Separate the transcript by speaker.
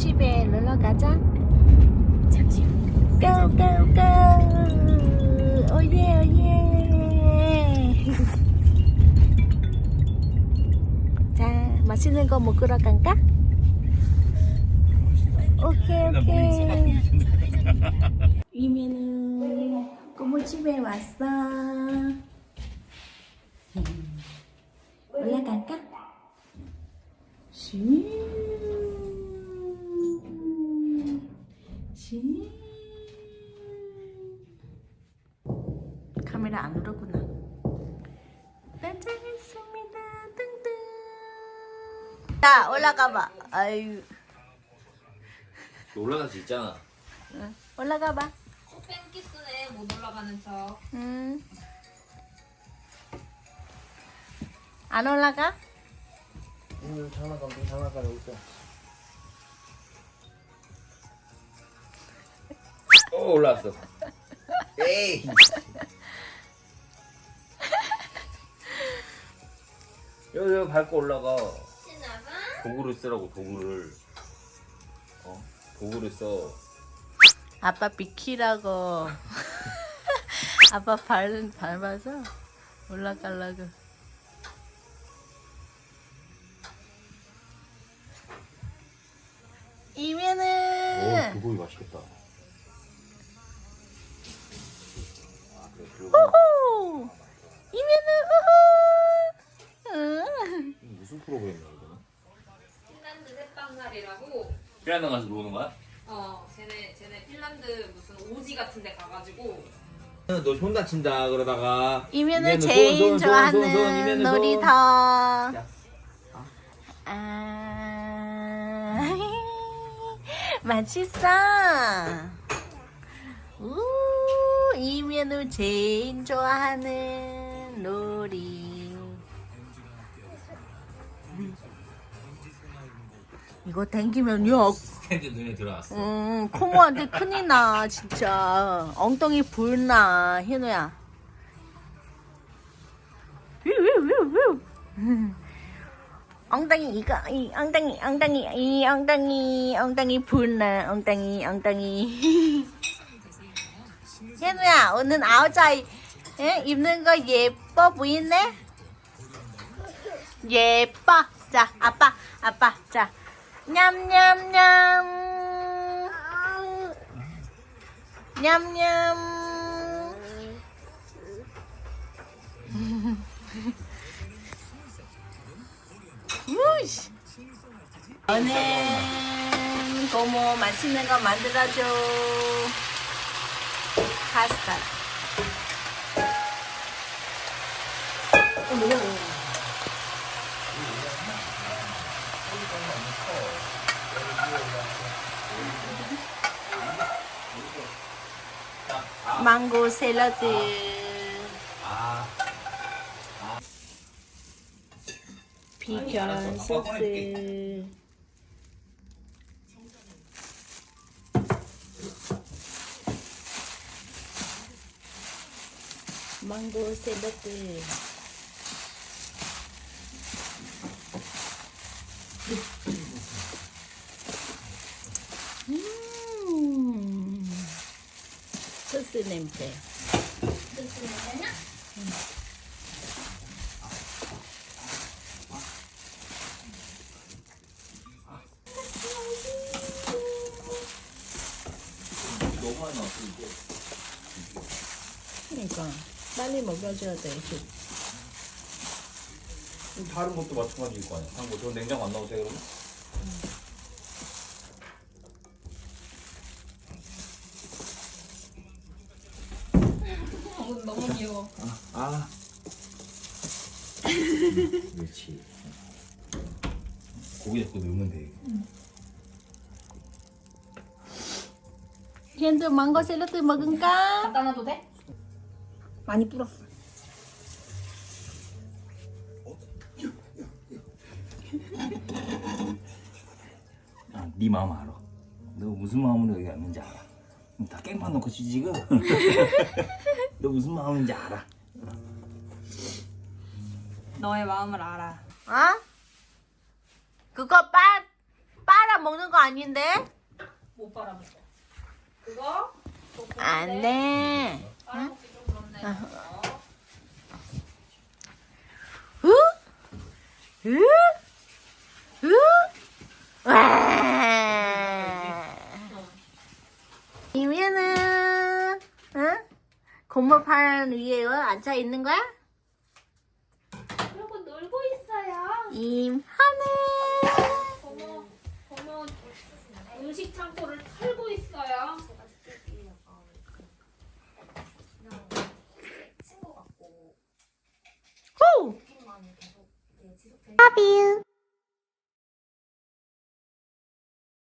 Speaker 1: 집에 놀러 가자.
Speaker 2: 잠시 후
Speaker 1: Go go go. 오예 오예. 자 맛있는 거 먹으러 갈까? 오케이 오케이. 이면은 고모집에 왔어. 올라갈까? 슈. 카메라 안 울었구나. 도착했습니다. 뚱뚱. 자 올라가 봐. 아유.
Speaker 3: 올라갈 수 있잖아.
Speaker 1: 응. 올라가 봐.
Speaker 2: 뺑기스네 못 올라가는 척
Speaker 1: 음. 안 올라가?
Speaker 3: 오늘 장난감 또 장난감 여기 있어. 오 올라왔어. 에이. 여기 여기 밟고 올라가. 도구를 쓰라고 도구를. 어 도구를 써.
Speaker 1: 아빠 비키라고. 아빠 발 밟아서 올라가려고.
Speaker 3: 오
Speaker 1: 이면은
Speaker 3: 도구이 맛있겠다. 아 그래 그리고
Speaker 1: 호호 이면은 호호 응.
Speaker 3: 이거 무슨 프로그램이야 이거는?
Speaker 2: 핀란드
Speaker 3: 피라노 가서 노는 거야?
Speaker 2: 어 쟤네 쟤네 핀란드 무슨 오지 같은 데 가가지고
Speaker 3: 너손 다친다 그러다가
Speaker 1: 이면은
Speaker 3: 이면은
Speaker 1: 제일 좋아하는
Speaker 3: 이면은.
Speaker 1: 놀이터.
Speaker 3: 야.
Speaker 1: 아, 맛있어. 우, 이면은 제일 좋아하는 이거 땡기면 요
Speaker 3: 스탠드 눈에 들어왔어.
Speaker 1: 음, 코모한테 큰일 나, 진짜. 엉덩이 불나, 현우야. 엉덩이 이거, 이 엉덩이, 엉덩이, 이 엉덩이, 엉덩이 불나, 엉덩이, 엉덩이. 현우야, 오늘 아우자이 예? 입는 거 예뻐 보이네? 예뻐. 자, 아빠, 아빠, 자. 냠냠냠. 냠냠. 우이씨. 오늘 고모 맛있는 거 만들어줘. 파스타. 망고 샐러드.
Speaker 3: 아,
Speaker 1: 비결 소스. 망고 샐러드. 소스 냄새.
Speaker 3: 나왔어 이거.
Speaker 1: 그러니까 빨리 먹여줘야 돼.
Speaker 3: 다른 것도 마찬가지일 거 아니야. 다른 거, 저 냉장고 안 나오세요 그러면?
Speaker 2: 너무 귀여워
Speaker 3: 아. 그렇지. 고기 잡고 넣으면 돼.
Speaker 1: 현도 망고 샐러드 먹은가?
Speaker 2: 갖다 놔도 돼?
Speaker 1: 많이 불었어.
Speaker 3: 아, 네 마음 알아. 너 무슨 마음으로 여기 왔는지 알아. 다 깽판 놓고 지 지금. 너 무슨 마음인지 알아.
Speaker 2: 너의 마음을 알아
Speaker 1: 어? 그거 빨 빨아 먹는 거 아닌데?
Speaker 2: 못 빨아먹어. 그거? 그런데
Speaker 1: 안 돼.
Speaker 2: 빨아먹기 좀 그렇네. 어.
Speaker 1: 으? 으? 으? 도로판 위에 어, 앉아 있는 거야?
Speaker 2: 그러고 놀고 있어요.
Speaker 1: 임하늘.
Speaker 2: 어머, 어머, 음식 창고를 털고 있어요. 후! 음. Love you.